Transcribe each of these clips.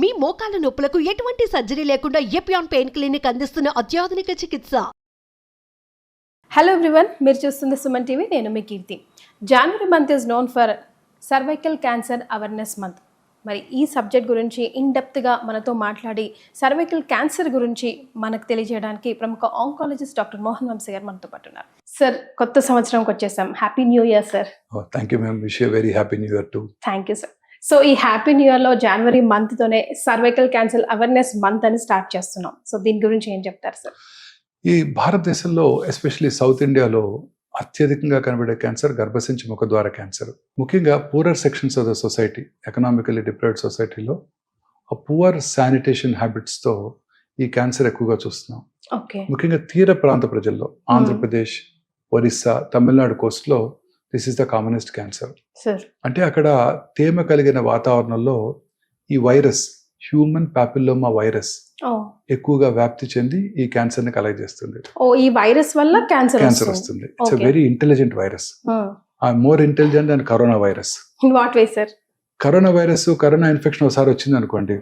మీ మోకాల నొప్పులకు ఎటువంటి సర్జరీ లేకుండా ఎపియాన్ పెయిన్ క్లినిక్ అందిస్తున్న అత్యాధునిక చికిత్స. హలో ఎవ్రీవన్ మీరు చూస్తుంది సుమన్ టీవీ నేను మీ Keerthi. January month is known for cervical cancer awareness month మరి ఈ సబ్జెక్ట్ గురించి ఇన్ డెప్త్గా మనతో మాట్లాడి సర్వైకల్ క్యాన్సర్ గురించి మనకు తెలియజేయడానికి ప్రముఖ ఆంకాలజిస్ట్ డాక్టర్ మోహన్ వంశీ గారు మనతో పాటు ఉన్నారు. సార్ కొత్త సంవత్సరంకి వచ్చేసాం. Happy new year sir ma'am. Wish you a very happy new year too. Thank you sir so ఈ హ్యాపీ న్యూ ఇయర్లో జనవరి మంత్తోనే సర్వైకల్ క్యాన్సర్ అవేర్నెస్ మంత్ అని స్టార్ట్ చేస్తున్నాం. సో దీని గురించి ఏం చెప్తారు సార్ ఈ భారతదేశంలో ఎస్పెషల్లీ సౌత్ ఇండియాలో అత్యధికంగా కనబడే క్యాన్సర్ గర్భసించి ముఖద్వార క్యాన్సర్ ముఖ్యంగా poorer sections of the society economically deprived సొసైటీలో ఆ పువర్ శానిటేషన్ హ్యాబిట్స్తో ఈ క్యాన్సర్ ఎక్కువగా చూస్తున్నాం. ముఖ్యంగా తీర ప్రాంత ప్రజల్లో Andhra Pradesh Orissa Tamil Nadu కోస్ట్లో this is the commonest cancer sir అంటే అక్కడ తేమ కలిగిన వాతావరణంలో ఈ వైరస్ హ్యూమన్ పాపిల్లోమా వైరస్ ఎక్కువగా వ్యాప్తి చెంది ఈ క్యాన్సర్ని కలగజేస్తుంది ఓ ఈ వైరస్ వల్ల క్యాన్సర్ క్యాన్సర్ వస్తుంది. It's. Very intelligent virus more intelligent than corona virus what way sir corona virus corona infection ఒకసారి వచ్చింది అనుకోండి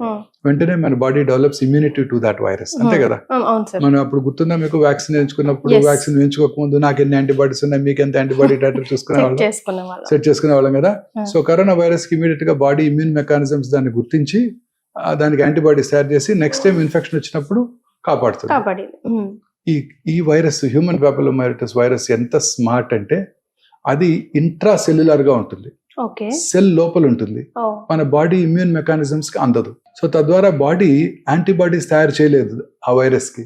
వెంటనే మన body develops immunity to that virus అంతే కదా? మనం అప్పుడు గుర్తుందా మీకు వ్యాక్సిన్ వేయించుకున్నప్పుడు. వ్యాక్సిన్ వేయించుకోక ముందు నాకు ఎన్ని యాంటీబాడీస్ ఉన్నాయి మీకు ఎంత యాంటీబాడీ డాక్టర్ చూసుకునే వాళ్ళం? సెట్ చేసుకునే వాళ్ళం కదా. సో కరోనా వైరస్కి ఇమీడియట్గా బాడీ ఇమ్యూన్ మెకానిజమ్స్ దాన్ని గుర్తించి దానికి యాంటీబాడీస్ తయారు చేసి నెక్స్ట్ టైం ఇన్ఫెక్షన్ వచ్చినప్పుడు కాపాడుతుంది. ఈ ఈ వైరస్ హ్యూమన్ పాపులోమైటిస్ వైరస్ ఎంత స్మార్ట్ అంటే అది ఇంట్రా సెల్యులర్గా ఉంటుంది. సెల్ లోపల ఉంటుంది మన బాడీ ఇమ్యూన్ మెకానిజమ్స్కి అందదు. సో తద్వారా బాడీ యాంటీబాడీస్ తయారు చేయలేదు ఆ వైరస్కి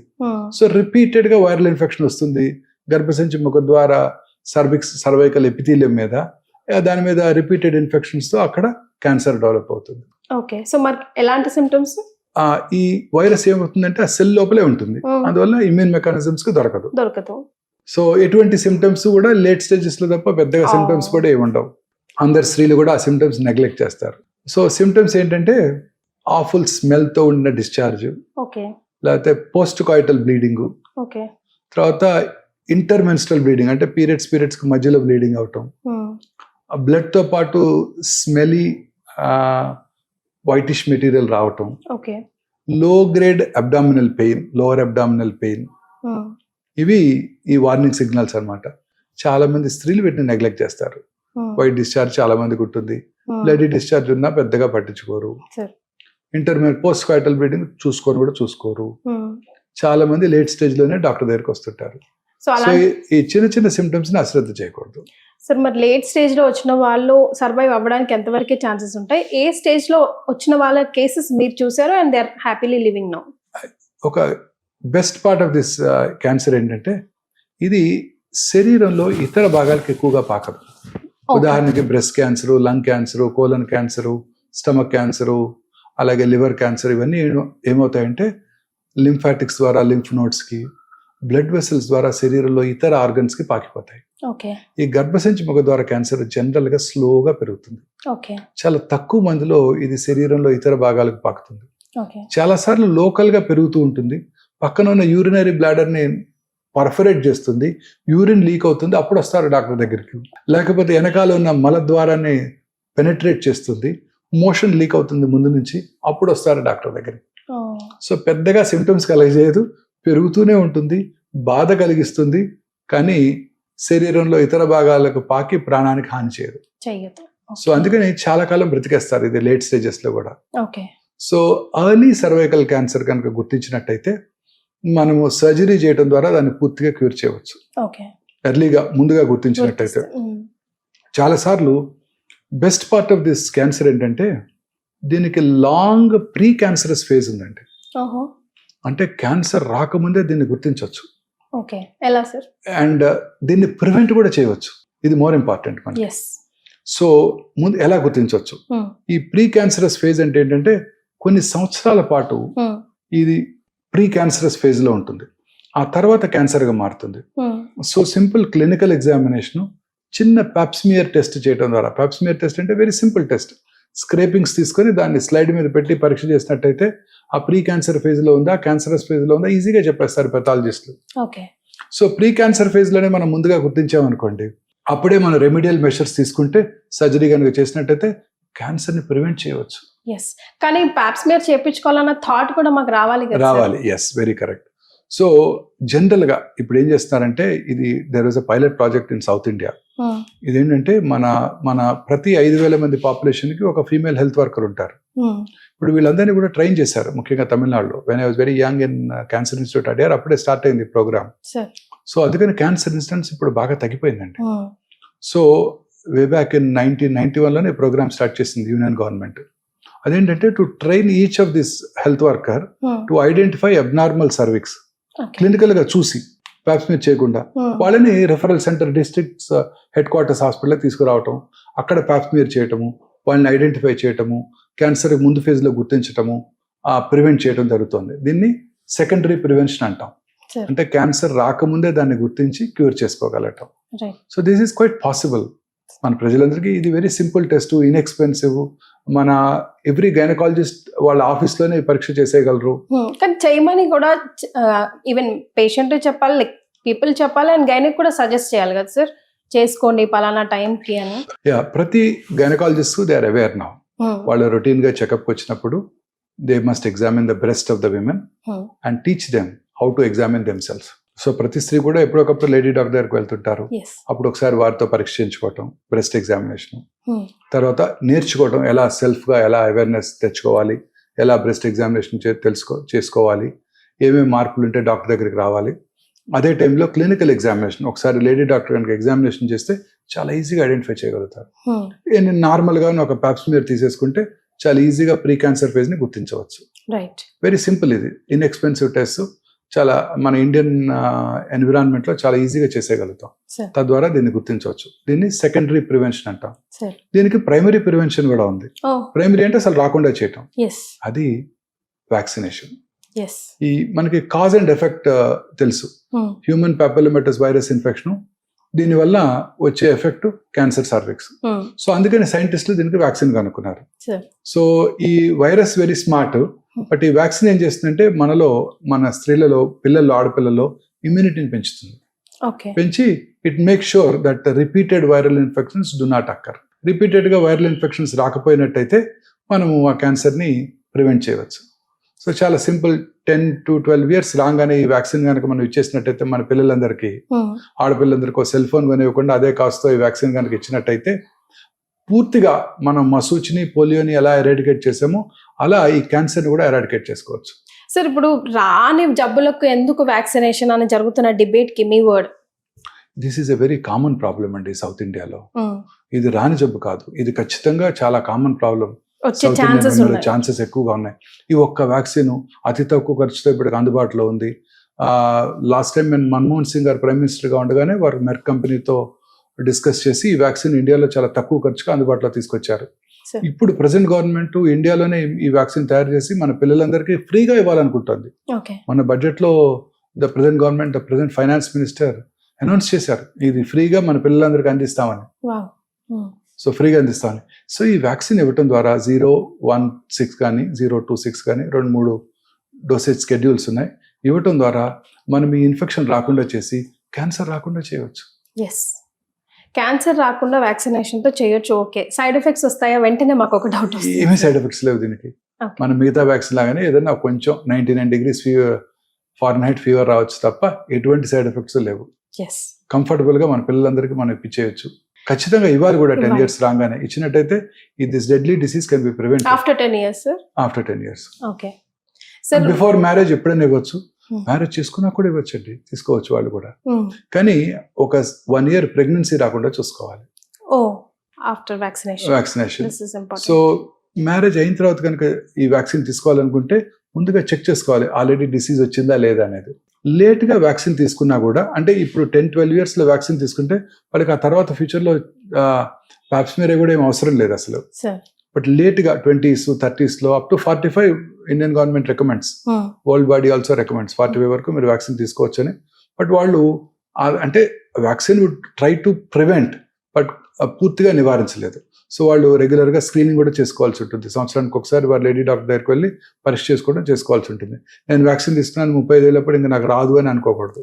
సో రిపీటెడ్గా వైరల్ ఇన్ఫెక్షన్ వస్తుంది. గర్భసంచి ముఖ ద్వారా సర్విక్స్ సర్వైకల్ ఎపిథీలియం మీద దాని మీద రిపీటెడ్ ఇన్ఫెక్షన్స్తో అక్కడ క్యాన్సర్ డెవలప్ అవుతుంది. ఓకే. సో మరి ఎలాంటి సిమ్టమ్స్ ఈ వైరస్ ఏమవుతుందంటే ఆ సెల్ లోపలే ఉంటుంది. అందువల్ల ఇమ్యూన్ మెకానిజమ్స్కి దొరకదు. దొరకదు. సో ఎటువంటి సిమ్టమ్స్ కూడా లేట్ స్టేజెస్లో తప్ప పెద్దగా. సిమ్టమ్స్ కూడా ఏమి ఉండవు అందరు స్త్రీలు కూడా ఆ సిమ్టమ్స్ నెగ్లెక్ట్ చేస్తారు. సో సిమ్టమ్స్ ఏంటంటే ఆఫుల్ స్మెల్తో ఉన్న డిశ్చార్జ్ లేకపోతే పోస్ట్ కాయిటల్ బ్లీడింగ్ తర్వాత ఇంటర్మెన్స్ట్రల్ బ్లీడింగ్ అంటే పీరియడ్స్ పీరియడ్స్కి మధ్యలో బ్లీడింగ్ అవటం. ఆ బ్లడ్తో పాటు స్మెలీ వైటిష్ మెటీరియల్ రావటం. Low grade abdominal pain lower abdominal pain ఇవి ఈ వార్నింగ్ సిగ్నల్స్ అన్నమాట. చాలా మంది స్త్రీలు వీటిని నెగ్లెక్ట్ చేస్తారు. వైట్ డిశ్చార్జ్ చాలా మందికి ఉంటుంది. బ్లడీ డిశ్చార్జ్ ఉన్నా పెద్దగా పట్టించుకోరు. ఇంటర్మీడియట్ పోస్ట్ కాయిటల్ బ్లీడింగ్ చూసుకోరు కూడా చూసుకోరు. చాలా మంది లేట్ స్టేజ్లోనే డాక్టర్ దగ్గరికి వస్తుంటారు. సో ఈ చిన్న చిన్న సిమ్టమ్స్ని అశ్రద్ధ చేయకూడదు. సార్ మరి లేట్ స్టేజ్లో వచ్చిన వాళ్ళు సర్వైవ్ అవ్వడానికి ఎంతవరకే ఛాన్సెస్ ఉంటాయి? ఏ స్టేజ్లో వచ్చిన వాళ్ళ కేసెస్ మీరు చూసారు and they are happily living now ఒక best part of this cancer ఏంటంటే ఇది శరీరంలో ఇతర భాగాలకు ఎక్కువగా పాకదు. ఉదాహరణకి breast cancer lung cancer colon cancer stomach cancer అలాగే లివర్ క్యాన్సర్ ఇవన్నీ ఏమో- ఏమవుతాయంటే లింఫాటిక్స్ ద్వారా లింఫ్ నోట్స్కి బ్లడ్ వెసల్స్ ద్వారా శరీరంలో ఇతర ఆర్గన్స్కి పాకిపోతాయి. ఈ గర్భసంచి ముఖ ద్వారా క్యాన్సర్ జనరల్గా స్లోగా పెరుగుతుంది. చాలా తక్కువ మందిలో ఇది శరీరంలో ఇతర భాగాలకు పాకుతుంది. చాలా సార్లు లోకల్గా పెరుగుతూ ఉంటుంది. పక్కన ఉన్న యూరినరీ బ్లాడర్ని పర్ఫరేట్ చేస్తుంది యూరిన్ లీక్ అవుతుంది అప్పుడు వస్తారు డాక్టర్ దగ్గరికి. లేకపోతే వెనకాల ఉన్న మల ద్వారాన్ని పెనట్రేట్ చేస్తుంది మోషన్ లీక్ అవుతుంది ముందు నుంచి అప్పుడు వస్తారు డాక్టర్ దగ్గరికి. సో పెద్దగా సిమ్టమ్స్ కలగజేయదు పెరుగుతూనే ఉంటుంది బాధ కలిగిస్తుంది కానీ శరీరంలో ఇతర భాగాలకు పాకి ప్రాణానికి హాని చేయదు. సో అందుకని చాలా కాలం బ్రతికేస్తారు ఇది లేట్ స్టేజెస్లో కూడా. Okay. So early cervical cancer కనుక గుర్తించినట్టయితే మనము సర్జరీ చేయడం ద్వారా దాన్ని పూర్తిగా క్యూర్ చేయవచ్చు. ఎర్లీగా ముందుగా గుర్తించినట్టయితే. చాలాసార్లు best part of this cancer ఏంటంటే దీనికి లాంగ్ ప్రీ క్యాన్సరస్ ఫేజ్ ఉందండి. అంటే క్యాన్సర్ రాకముందే దీన్ని గుర్తించవచ్చు ఓకే. ఎలా సార్? అండ్ దీన్ని ప్రివెంట్ కూడా చేయవచ్చు. ఇది మోర్ ఇంపార్టెంట్ మనకి. సో ముందు ఎలా గుర్తించవచ్చు ఈ ప్రీ క్యాన్సరస్ ఫేజ్ అంటే ఏంటంటే కొన్ని సంవత్సరాల పాటు ఇది ప్రీ క్యాన్సరస్ ఫేజ్లో ఉంటుంది. ఆ తర్వాత క్యాన్సర్గా మారుతుంది. సో సింపుల్ క్లినికల్ ఎగ్జామినేషన్ చిన్న పాప్స్మియర్ టెస్ట్ చేయడం ద్వారా. పాప్స్మియర్ టెస్ట్ అంటే వెరీ సింపుల్ టెస్ట్ స్క్రేపింగ్స్ తీసుకొని దాన్ని స్లైడ్ మీద పెట్టి పరీక్ష చేసినట్టయితే ఆ ప్రీ క్యాన్సర్ ఫేజ్లో ఉందా క్యాన్సరస్ ఫేజ్లో ఉందా ఈజీగా చెప్పేస్తారు పెథాలజిస్టులు సో ప్రీ క్యాన్సర్ ఫేజ్లోనే మనం ముందుగా గుర్తించామనుకోండి. అప్పుడే మనం రెమిడియల్ మెషర్స్ తీసుకుంటే సర్జరీ కనుక చేసినట్టయితే క్యాన్సర్ని ప్రివెంట్ చేయవచ్చు. ఎస్ కానీ ప్యాప్స్మియర్ చేయించుకోవాలన్న థాట్ కూడా మాకు రావాలి. రావాలి ఎస్ వెరీ కరెక్ట్ సో జనరల్గా ఇప్పుడు ఏం చేస్తున్నారంటే ఇది there is a pilot project in South India. ఇదేంటంటే మన మన ప్రతి ఐదు వేల మంది పాపులేషన్కి ఒక ఫీమేల్ హెల్త్ వర్కర్ ఉంటారు Hmm. ఇప్పుడు వీళ్ళందరినీ కూడా ట్రైన్ చేశారు ముఖ్యంగా తమిళనాడులో when I was very young in cancer institute Adyar అప్పుడే స్టార్ట్ అయింది ప్రోగ్రామ్. సో అందుకని క్యాన్సర్ ఇన్సిడెంట్స్ ఇప్పుడు బాగా తగ్గిపోయిందండి. So way back in nineteen ninety వన్లోనే programme start చేసింది యూనియన్ గవర్నమెంట్ అదేంటంటే to train each of this health worker. To identify abnormal cervix. క్లినికల్గా చూసి pap smear చేయకుండా Hmm. వాళ్ళని referral centre districts headquarters hospital తీసుకురావటం అక్కడ ప్యాప్స్మియర్ చేయటము వాళ్ళని ఐడెంటిఫై చేయటము క్యాన్సర్ ముందు phase లో గుర్తించటము ఆ ప్రివెంట్ చేయడం జరుగుతుంది దీన్ని సెకండరీ ప్రివెన్షన్ అంటాం. అంటే క్యాన్సర్ రాకముందే దాన్ని గుర్తించి cure చేసుకోగలటం. So this is quite possible మన ప్రజలందరికీ ఇది వెరీ సింపుల్ టెస్ట్ ఇన్ఎక్స్పెన్సివ్ మన ఎవ్రీ గైనకాలజిస్ట్ వాళ్ళ ఆఫీస్లోనే పరీక్ష చేసేయగలరు Hmm. కానీ చేయమని కూడా ఈవెన్ పేషెంట్ చెప్పాలి లైక్ పీపుల్ చెప్పాలి అండ్ గైనిక్ కూడా సజెస్ట్ చేయాలి కదా సార్ చేసుకోండి పలానా టైంకి అని యా ప్రతి gynaecologist they are aware now. వాళ్ళు రొటీన్గా చెకప్ వచ్చినప్పుడు they must examine the breast of the women. And teach them how to examine themselves so ప్రతి స్త్రీ కూడా ఎప్పుడొకప్పుడు లేడీ డాక్టర్ దగ్గరికి వెళ్తుంటారు. అప్పుడు ఒకసారి వారితో పరీక్ష చేయించుకోవటం బ్రెస్ట్ ఎగ్జామినేషన్. Hmm. తర్వాత నేర్చుకోవటం ఎలా సెల్ఫ్గా ఎలా అవేర్నెస్ తెచ్చుకోవాలి ఎలా బ్రెస్ట్ ఎగ్జామినేషన్ తెలుసుకో చేసుకోవాలి ఏమేమి మార్పులు ఉంటే డాక్టర్ దగ్గరికి రావాలి. అదే టైంలో క్లినికల్ ఎగ్జామినేషన్ ఒకసారి లేడీ డాక్టర్ కనుక ఎగ్జామినేషన్ చేస్తే చాలా ఈజీగా ఐడెంటిఫై చేయగలుగుతారు. Hmm. నేను నార్మల్గా ఒక ప్యాప్స్మియర్ తీసేసుకుంటే చాలా ఈజీగా ప్రీ క్యాన్సర్ ఫేజ్ని గుర్తించవచ్చు. రైట్ వెరీ సింపుల్ ఇది. ఇన్ఎక్స్పెన్సివ్ టెస్ట్ చాలా మన ఇండియన్ ఎన్విరాన్మెంట్లో చాలా ఈజీగా చేసేయగలుగుతాం. తద్వారా దీన్ని గుర్తించవచ్చు. దీన్ని సెకండరీ ప్రివెన్షన్ అంటాం. దీనికి ప్రైమరీ ప్రివెన్షన్ కూడా ఉంది. ప్రైమరీ అంటే అసలు రాకుండా చేయటం. అది వ్యాక్సినేషన్ ఈ మనకి కాజ్ అండ్ ఎఫెక్ట్ తెలుసు. హ్యూమన్ పాపులమెటస్ వైరస్ ఇన్ఫెక్షన్ దీనివల్ల వచ్చే ఎఫెక్ట్ క్యాన్సర్ సర్విక్స్. సో అందుకని సైంటిస్టులు దీనికి వ్యాక్సిన్ కనుక్కున్నారు. సో ఈ వైరస్ వెరీ స్మార్ట్ బట్ ఈ వ్యాక్సిన్ ఏం చేస్తుందంటే మనలో మన స్త్రీలలో పిల్లల్లో ఆడపిల్లల్లో ఇమ్యూనిటీని పెంచుతుంది. పెంచి it make sure that repeated viral infections do not occur. రిపీటెడ్గా వైరల్ ఇన్ఫెక్షన్స్ రాకపోయినట్టయితే మనము ఆ క్యాన్సర్ని ప్రివెంట్ చేయవచ్చు. సో చాలా simple ten to twelve years రాగానే ఈ వ్యాక్సిన్ కనుక మనం ఇచ్చేసినట్టయితే మన పిల్లలందరికీ Hmm. ఆడపిల్లలందరికీ సెల్ ఫోన్ కొనివ్వకుండా అదే కాస్తో ఈ వ్యాక్సిన్ కనుక ఇచ్చినట్టయితే పూర్తిగా మనం మసూచిని పోలియోని ఎలా ఎరాడికేట్ చేసామో అలా ఈ క్యాన్సర్ని కూడా ఎరాడికేట్ చేసుకోవచ్చు. సార్ ఇప్పుడు రాని జబ్బులకు ఎందుకు వ్యాక్సినేషన్ అని జరుగుతున్న డిబేట్కి మీ word? This is a very common problem అండి సౌత్ ఇండియాలో. ఇది రాని జబ్బు కాదు. ఇది ఖచ్చితంగా చాలా common problem South chances Indian ఉన్నాయి. ఛాన్సెస్ ఎక్కువగా ఉన్నాయి. ఈ ఒక్క వ్యాక్సిన్ అతి తక్కువ ఖర్చుతో ఇప్పటికి అందుబాటులో ఉంది. లాస్ట్ టైం నేను మన్మోహన్ సింగ్ గారు ప్రైమ్ మినిస్టర్గా ఉండగానే వారు మెర్క్ కంపెనీతో డిస్కస్ చేసి ఈ వ్యాక్సిన్ ఇండియాలో చాలా తక్కువ ఖర్చుగా అందుబాటులో తీసుకొచ్చారు. ఇప్పుడు ప్రజెంట్ గవర్నమెంట్ ఇండియాలోనే ఈ వ్యాక్సిన్ తయారు చేసి మన పిల్లలందరికీ ఫ్రీగా ఇవ్వాలనుకుంటుంది. మన బడ్జెట్లో the present government the present finance minister announce చేశారు. ఇది ఫ్రీగా మన పిల్లలందరికీ అందిస్తామని. వావ్ సో ఫ్రీగా అందిస్తామని సో ఈ వ్యాక్సిన్ ఇవ్వటం ద్వారా జీరో వన్ సిక్స్ కానీ జీరో టూ సిక్స్ కానీ రెండు మూడు డోసేజ్ స్కెడ్యూల్స్ ఉన్నాయి. ఇవ్వటం ద్వారా మనం ఈ ఇన్ఫెక్షన్ రాకుండా చేసి క్యాన్సర్ రాకుండా చేయవచ్చు. ఎస్ క్యాన్సర్ రాకుండా వ్యాక్సినేషన్తో చేయొచ్చు ఓకే. సైడ్ ఎఫెక్ట్స్ వస్తాయా? వెంటనే మాకు ఒక డౌట్ ఏమీ సైడ్ ఎఫెక్ట్స్ లేవు దీనికి. మన మిగతా వ్యాక్సిన్ లాగానే ఏదైనా కొంచెం ninety nine degrees fever Fahrenheit fever రావచ్చు తప్ప ఎటువంటి సైడ్ ఎఫెక్ట్స్ లేవు. ఎస్ కంఫర్టబుల్గా మన పిల్లలందరికీ మనం ఇప్పించేయచ్చు ఖచ్చితంగా ఇవ్వాలి కూడా టెన్. ఇయర్స్ రాగానే ఇచ్చినట్టయితే ఈ this deadly disease can be prevent after ten years after ten years okay sir before marriage ఎప్పుడైనా ఇవ్వచ్చు. Hmm. మ్యారేజ్ చేసుకున్నా కూడా ఇవ్వచ్చు అండి తీసుకోవచ్చు వాళ్ళు కూడా. కానీ ఒక వన్ ఇయర్ ప్రెగ్నెన్సీ రాకుండా చూసుకోవాలి. ఓ after vaccination vaccination so marriage అయిన తర్వాత కనుక ఈ వ్యాక్సిన్ తీసుకోవాలనుకుంటే ముందుగా చెక్ చేసుకోవాలి ఆల్రెడీ డిసీజ్ వచ్చిందా లేదా అనేది. లేట్గా వ్యాక్సిన్ తీసుకున్నా కూడా అంటే ఇప్పుడు టెన్ ట్వెల్వ్ ఇయర్స్లో వ్యాక్సిన్ తీసుకుంటే వాళ్ళకి ఆ తర్వాత ఫ్యూచర్లో ప్యాప్స్మీరే కూడా ఏం అవసరం లేదు అసలు. బట్ లేట్గా twenties థర్టీస్లో up to forty five Indian government recommends world body also recommends forty five వరకు మీరు వ్యాక్సిన్ తీసుకోవచ్చని. బట్ వాళ్ళు అంటే vaccine would try to prevent but పూర్తిగా నివారించలేదు. సో వాళ్ళు రెగ్యులర్గా స్క్రీనింగ్ కూడా చేసుకోవాల్సి ఉంటుంది. సంవత్సరానికి ఒకసారి వారు లేడీ డాక్టర్ దగ్గరికి వెళ్ళి పరీక్ష చేసుకోవడం చేసుకోవాల్సి ఉంటుంది. నేను వ్యాక్సిన్ తీసుకున్నాను ముప్పై ఐదేళ్ళప్పుడు ఇంకా నాకు రాదు అని అనుకోకూడదు.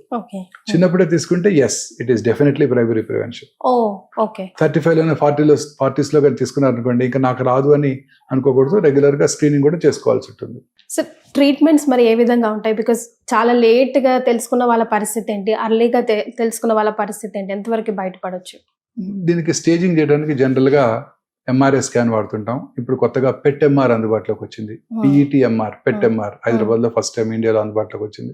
చిన్నప్పుడే తీసుకుంటే yes it is definitely primary prevention thirty ఫైవ్లోనే ఫార్టీలో ఫార్టీస్లో కానీ తీసుకున్నారు అనుకోండి ఇంకా నాకు రాదు అని అనుకోకూడదు. రెగ్యులర్గా స్క్రీనింగ్ కూడా చేసుకోవాల్సి ఉంటుంది. సార్ ట్రీట్మెంట్స్ మరి ఏ విధంగా ఉంటాయి? బికాస్ చాలా లేట్గా తెలుసుకున్న వాళ్ళ పరిస్థితి ఏంటి? అర్లీగా తెలుసుకున్న వాళ్ళ పరిస్థితి ఏంటి? ఎంతవరకు బయటపడొచ్చు? దీనికి స్టేజింగ్ చేయడానికి జనరల్గా ఎంఆర్ఐ స్కాన్ వాడుతుంటాం. ఇప్పుడు కొత్తగా పెట్ ఎంఆర్ అందుబాటులోకి వచ్చింది. PET MR PET. ఎంఆర్ హైదరాబాద్లో ఫస్ట్ టైం ఇండియాలో అందుబాటులోకి వచ్చింది.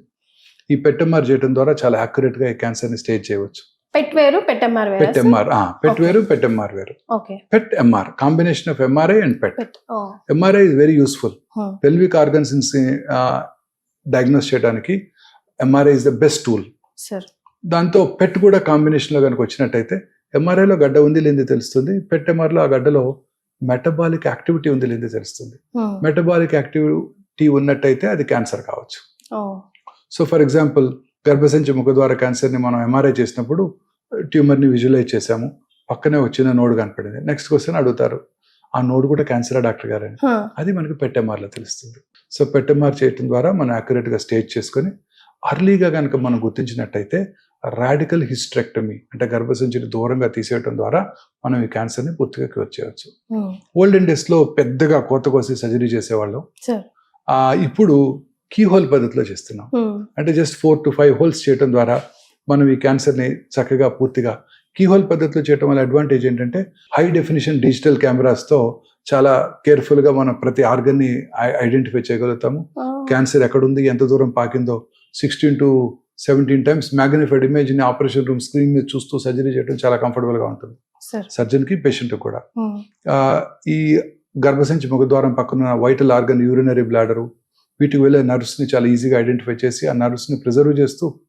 ఈ పెట్ ఎంఆర్ చేయడం ద్వారా చాలా accurate గా ఈ క్యాన్సర్ని స్టేజ్ చేయవచ్చు. పెట్ వేరు పెట్టమ్మారు పెట్ ఎంఆర్ పెట్. వేరు పెట్ ఎంఆర్ వేరు. PET MR combination of MRI and PET PET MRI is very useful. Pelvic organs diagnose చేయడానికి MRI is the best tool sir దాంతో పెట్ కూడా కాంబినేషన్లో కనుక వచ్చినట్టయితే ఎంఆర్ఐలో గడ్డ ఉంది లేనిది తెలుస్తుంది. పెట్ ఎంఆర్లో ఆ గడ్డలో మెటబాలిక్ యాక్టివిటీ ఉంది లేనిది తెలుస్తుంది. మెటబాలిక్ యాక్టివిటీ ఉన్నట్టయితే అది క్యాన్సర్ కావచ్చు. సో ఫర్ ఎగ్జాంపుల్ గర్భసంచి ముఖద్వార క్యాన్సర్ని మనం ఎంఆర్ఐ చేసినప్పుడు ట్యూమర్ని విజువలైజ్ చేసాము పక్కనే వచ్చిన నోడ్ కనపడింది. నెక్స్ట్ క్వశ్చన్ అడుగుతారు. ఆ నోడ్ కూడా క్యాన్సర్ డాక్టర్ గారని? అది మనకి పెట్టెంఆర్లో తెలుస్తుంది. సో పెట్టెంఆర్ చేయటం ద్వారా మనం యాక్యురేట్గా స్టేజ్ చేసుకొని అర్లీగా కనుక మనం గుర్తించినట్టయితే రాడికల్ హిస్ట్రెక్టమీ అంటే గర్భసంచిని దూరంగా తీసేయటం ద్వారా మనం ఈ క్యాన్సర్ని పూర్తిగా క్యూర్ చేయవచ్చు. ఓల్డెన్ డేస్లో పెద్దగా కోత కోసి సర్జరీ చేసేవాళ్ళం. ఇప్పుడు కీ హోల్ పద్ధతిలో చేస్తున్నాం. అంటే just four to five holes చేయడం ద్వారా మనం ఈ క్యాన్సర్ని చక్కగా పూర్తిగా కీ హోల్ పద్ధతిలో చేయడం వల్ల అడ్వాంటేజ్ ఏంటంటే హై డెఫినిషన్ డిజిటల్ కెమెరాస్తో చాలా కేర్ఫుల్గా మనం ప్రతి ఆర్గన్ని ఐడెంటిఫై చేయగలుగుతాము. క్యాన్సర్ ఎక్కడుంది ఎంత దూరం పాకిందో sixteen to seventeen times magnified ఇమేజ్ని ఆపరేషన్ రూమ్ స్క్రీన్ మీద చూస్తూ సర్జరీ చేయడం చాలా కంఫర్టబుల్గా ఉంటుంది. సార్ సర్జన్కి పేషెంట్ కూడా. ఆ, ఈ గర్భసంచి ముఖద్వారం పక్కన వైటల్ ఆర్గన్ యూరినరీ బ్లాడరు వీటికి వెళ్ళే నర్వ్స్ని చాలా ఈజీగా ఐడెంటిఫై చేసి ఆ నర్వ్స్ని ప్రిజర్వ్ చేస్తూ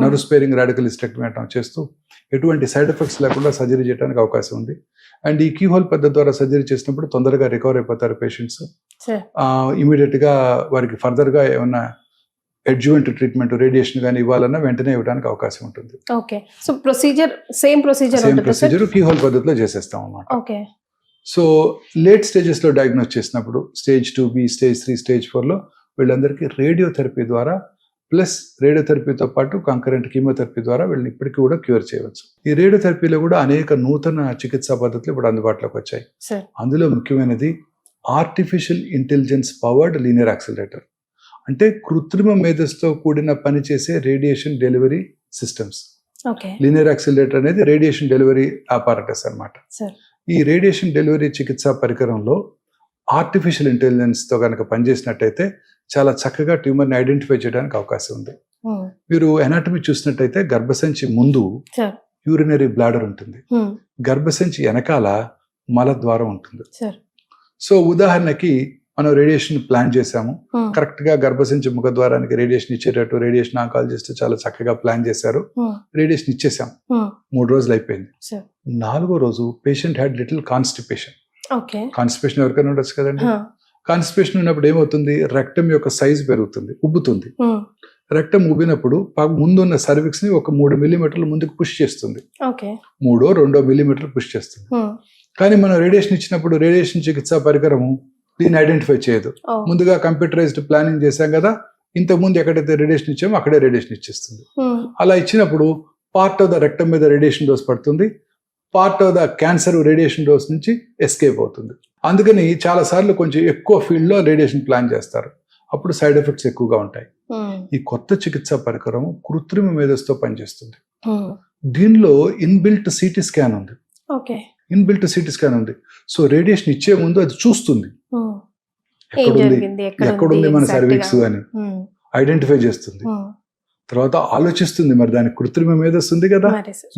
నర్వ్ స్పేరింగ్ రాడికల్ హిస్టెక్టమీ చేస్తూ ఎటువంటి సైడ్ ఎఫెక్ట్స్ లేకుండా సర్జరీ చేయడానికి అవకాశం ఉంది. అండ్ ఈ కీహోల్ పద్ధతి ద్వారా సర్జరీ చేసినప్పుడు తొందరగా రికవర్ అయిపోతారు పేషెంట్స్ ఇమీడియట్గా వారికి ఫర్దర్గా ఏమన్నా అడ్జువెంట్ ట్రీట్మెంట్ రేడియేషన్ కానీ ఇవ్వాలన్నా వెంటనే ఇవ్వడానికి అవకాశం ఉంటుంది. Okay so procedure same procedure same procedure keyhole పద్ధతిలో చేసేస్తాం అన్నమాట. ఓకే సో లేట్ స్టేజెస్లో డయాగ్నోస్ చేసినప్పుడు stage two B stage three stage ఫోర్లో వీళ్ళందరికీ రేడియోథెరపీ ద్వారా ప్లస్ రేడియోథెరపీతో పాటు కంకరెంట్ కీమోథెరపీ ద్వారా వీళ్ళని ఇప్పటికీ కూడా క్యూర్ చేయవచ్చు. ఈ రేడియోథెరపీలో కూడా అనేక నూతన చికిత్సా పద్ధతులు ఇప్పుడు అందుబాటులోకి వచ్చాయి. అందులో ముఖ్యమైనది artificial intelligence powered linear accelerator అంటే కృత్రిమ మేధస్తో కూడిన పనిచేసే radiation delivery systems. Linear accelerator అనేది రేడియేషన్ డెలివరీ ఆపారటస్ అన్నమాట. సార్. ఈ రేడియేషన్ డెలివరీ చికిత్సా పరికరంలో ఆర్టిఫిషియల్ ఇంటెలిజెన్స్తో కనుక పనిచేసినట్టయితే చాలా చక్కగా ట్యూమర్ని ఐడెంటిఫై చేయడానికి అవకాశం ఉంది. మీరు ఎనాటమీ చూసినట్టయితే గర్భసంచి ముందు యూరినరీ బ్లాడర్ ఉంటుంది. గర్భసంచి వెనకాల మలద్వారం ఉంటుంది. సో ఉదాహరణకి మనం రేడియేషన్ ప్లాన్ చేశాము. కరెక్ట్గా గర్భసంచి ముఖద్వారానికి రేడియేషన్ ఇచ్చేటట్టు రేడియేషన్ ఆంకాలజిస్ట్ చాలా చక్కగా ప్లాన్ చేశారు. రేడియేషన్ ఇచ్చేసాం మూడు రోజులు అయిపోయింది. నాలుగో రోజు patient had little constipation constipation ఎవరికైనా ఉండొచ్చు కదండి. కాన్స్టిపేషన్ ఉన్నప్పుడు ఏమవుతుంది? రెక్టం యొక్క సైజ్ పెరుగుతుంది ఉబ్బుతుంది. రెక్టం ఉబ్బినప్పుడు ముందున్న సర్విక్స్ని ఒక మూడు మిల్లీమీటర్లు ముందుకు పుష్ చేస్తుంది. మూడో రెండో మిల్లీమీటర్ పుష్ చేస్తుంది. కానీ మనం రేడియేషన్ ఇచ్చినప్పుడు రేడియేషన్ చికిత్సా పరికరము దీన్ని ఐడెంటిఫై చేయదు. ముందుగా కంప్యూటరైజ్డ్ ప్లానింగ్ చేశాం కదా ఇంతకు ముందు ఎక్కడైతే రేడియేషన్ ఇచ్చామో అక్కడే రేడియేషన్ ఇచ్చేస్తుంది. అలా ఇచ్చినప్పుడు పార్ట్ ఆఫ్ ద రెక్టం మీద రేడియేషన్ డోస్ పడుతుంది. Part of the cancer radiation dose నుంచి ఎస్కేప్ అవుతుంది. అందుకని చాలా సార్లు కొంచెం ఎక్కువ ఫీల్డ్లో రేడియేషన్ ప్లాన్ చేస్తారు. అప్పుడు సైడ్ ఎఫెక్ట్స్ ఎక్కువగా ఉంటాయి. ఈ కొత్త చికిత్సా పరికరం కృత్రిమ మేధస్తో పనిచేస్తుంది. దీనిలో ఇన్బిల్ట్ సిటీ స్కాన్ ఉంది. ఓకే. ఇన్బిల్ట్ సిటీ స్కాన్ ఉంది. సో రేడియేషన్ ఇచ్చే ముందు అది చూస్తుంది. ఎక్కడుంది ఎక్కడుంది మన సర్వీక్స్? అని. ఐడెంటిఫై చేస్తుంది. తర్వాత ఆలోచిస్తుంది. మరి దానికి కృత్రిమ మేధస్సు ఉంది కదా.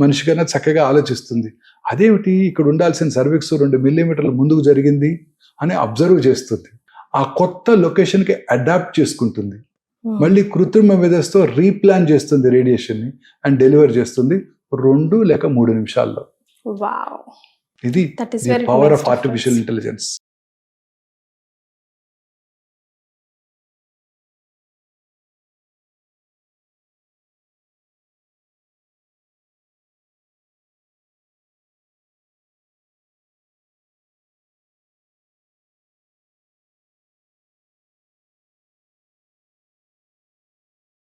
మనిషి కన్నా చక్కగా ఆలోచిస్తుంది. అదేమిటి? ఇక్కడ ఉండాల్సిన సర్వీక్స్ రెండు మిల్లీమీటర్ల ముందుకు జరిగింది అని అబ్జర్వ్ చేస్తుంది. ఆ కొత్త లొకేషన్కి అడాప్ట్ చేసుకుంటుంది. మళ్ళీ కృత్రిమ మేధస్తో రీప్లాన్ చేస్తుంది రేడియేషన్ని అండ్ డెలివర్ చేస్తుంది రెండు లేక మూడు నిమిషాల్లో. వావ్. ఇది పవర్ ఆఫ్ ఆర్టిఫిషియల్ ఇంటెలిజెన్స్